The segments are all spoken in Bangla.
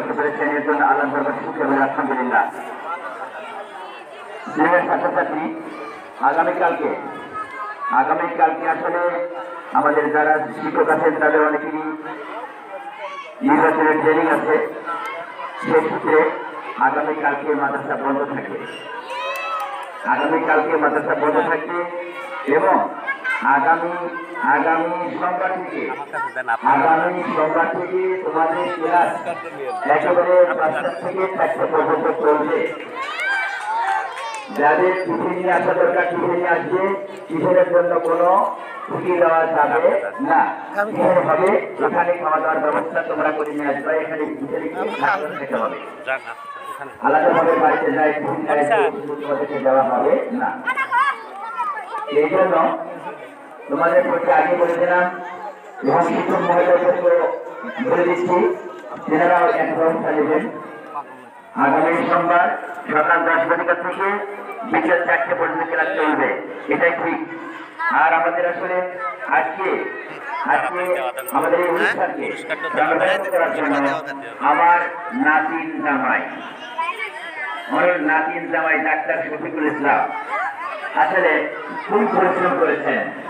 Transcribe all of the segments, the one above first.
করতে পেরেছেন, এর জন্য আল্লাহ আলহামদুলিল্লাহ। ছাত্রছাত্রী, আগামীকালকে আগামীকালকে আসলে আমাদের যারা শিক্ষক আছেন, তাদের অনেকেরই নির্বাচনের ট্রেনিং আছে। সেক্ষেত্রে আগামীকালকে মাদ্রাসা বন্ধ থাকে। আগামীকালকে মাদ্রাসা বন্ধ থাকবে এবং আগামী আগামী সোমবার থেকে আগামী সোমবার থেকে তোমাদের ক্লাস একেবারে পাঁচটা থেকে চারটে পর্যন্ত চলবে। যাদের টিফিন নিয়ে আসা দরকার টিফিন নিয়ে আসবে টিফিনের জন্য কোনো ছুটি দেওয়া যাবে না। টিফিন হবে এখানে খাওয়া দাওয়ার ব্যবস্থা তোমরা করে নিয়ে আসবে এখানে খেতে হবে। আলাদাভাবে বাড়িতে যাই টিফিন দেওয়া হবে না। এই জন্য তোমাদের প্রতি আগে বলেছিলাম বলে আগামী দশ থেকে বিকেল চারটে পর্যন্ত আমাদের আসলে আজকে আমাদের আমার নাতিন জামাই। আমার নাতিন জামাই ডাক্তার শফিকুল ইসলাম। আসলে খুব পরিশ্রম করেছেন।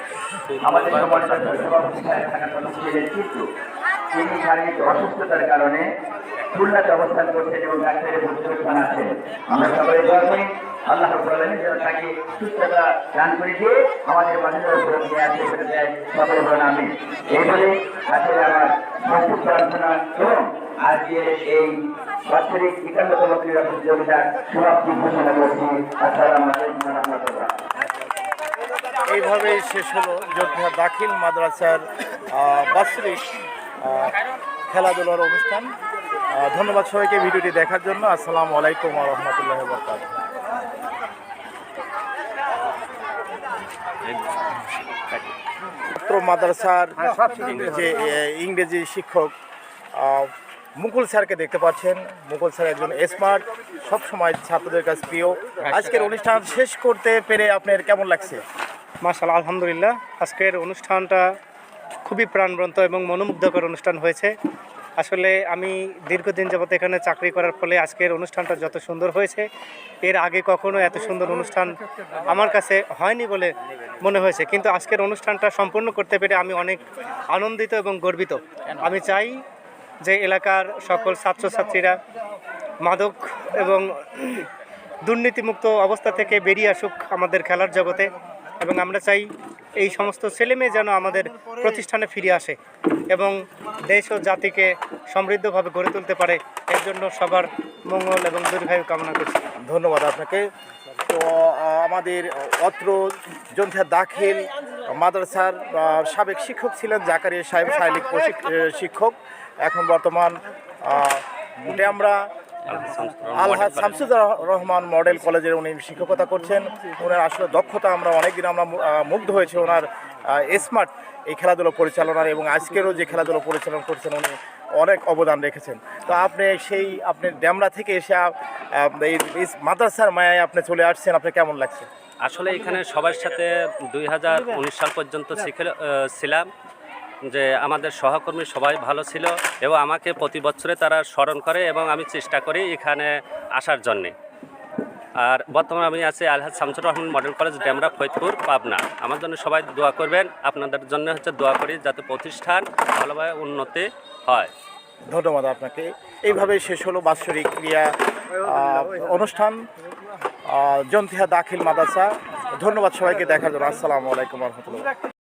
তিনি শারীরিক অসুস্থতার কারণে খুলনাতে অবস্থান করছেন এবং ডাক্তারের আছেন আমরা সবাই দোয়া করি আল্লাহ তাকে সুস্থতা দান করে দিয়ে আমাদের বলেন আমি এই বলে আসলে আমার মজবুত প্রার্থনা এবং আজকের এই বাৎসরিক একান্নতম ক্রীড়া প্রতিযোগিতার সমাপ্তি ঘোষণা করছি। আসসালামু আলাইকুম এইভাবেই শেষ হলো যোদ্ধা দাখিল মাদ্রাসার আহ, বাৎসরিক খেলাধুলার অনুষ্ঠান। ধন্যবাদ সবাইকে ভিডিওটি দেখার জন্য। আসসালামু আলাইকুম রহমতুল্লাহ বরকাত ছাত্র মাদ্রাসার যে ইংরেজি শিক্ষক মুকুল স্যারকে দেখতে পাচ্ছেন। মুকুল স্যার একজন স্মার্ট সবসময় ছাত্রদের কাছে প্রিয়। আজকের অনুষ্ঠান শেষ করতে পেরে আপনার কেমন লাগছে? মার্শাল আলহামদুলিল্লাহ। আজকের অনুষ্ঠানটা খুবই প্রাণবন্ত এবং মনোমুগ্ধকর অনুষ্ঠান হয়েছে। আসলে আমি দীর্ঘদিন যাবত এখানে চাকরি করার ফলে আজকের অনুষ্ঠানটা যত সুন্দর হয়েছে, এর আগে কখনো এত সুন্দর অনুষ্ঠান আমার কাছে হয়নি বলে মনে হয়েছে। কিন্তু আজকের অনুষ্ঠানটা সম্পূর্ণ করতে পেরে আমি অনেক আনন্দিত এবং গর্বিত। আমি চাই যে এলাকার সকল ছাত্রছাত্রীরা মাদক এবং দুর্নীতিমুক্ত অবস্থা থেকে বেরিয়ে আসুক আমাদের খেলার জগতে। এবং আমরা চাই এই সমস্ত ছেলেমেয়ে যেন আমাদের প্রতিষ্ঠানে ফিরে আসে এবং দেশ ও জাতিকে সমৃদ্ধভাবে গড়ে তুলতে পারে। এর জন্য সবার মঙ্গল এবং দীর্ঘায়ু কামনা করছি। ধন্যবাদ আপনাকে। তো আমাদের অত্র জন্থা দাখিল মাদ্রাসার সাবেক শিক্ষক ছিলেন জাকারিয়া সাহেব শারীরিক শিক্ষক। এখন বর্তমান আহ, ড্যামরা আলহাজ শামসুদুর রহমান মডেল কলেজের উনি শিক্ষকতা করছেন। ওনার আসলে দক্ষতা আমরা অনেকদিন আমরা মুগ্ধ হয়েছে ওনার স্মার্ট এই খেলাধুলো পরিচালনার এবং আজকেরও যে খেলাধুলো পরিচালনা করছেন উনি অনেক অবদান রেখেছেন। তো আপনি সেই আপনি ড্যামরা থেকে এসে এই মাদ্রাসার মায়ায় আপনি চলে আসছেন আপনার কেমন লাগছে? আসলে এখানে সবার সাথে দুই হাজার উনিশ সাল পর্যন্ত শিখে- ছিলাম। যে আমাদের সহকর্মী সবাই ভালো ছিল এবং আমাকে প্রতি বছরে তারা স্মরণ করে এবং আমি চেষ্টা করি এখানে আসার জন্যে। আর বর্তমানে আমি আছি আলহাজ শামসুর রহমান মডেল কলেজ, ডেমরা ফৈদপুর পাবনা। আমার জন্য সবাই দোয়া করবেন। আপনাদের জন্য হচ্ছে দোয়া করি যাতে প্রতিষ্ঠান ভালোভাবে উন্নতি হয়। ধন্যবাদ আপনাকে। এইভাবে শেষ হলো বাৎসরিক ক্রিয়া অনুষ্ঠান জন্তিহা দাখিল মাদ্রাসা। ধন্যবাদ সবাইকে দেখার জন্য। আসসালামু আলাইকুম রহমতুল্লাহ।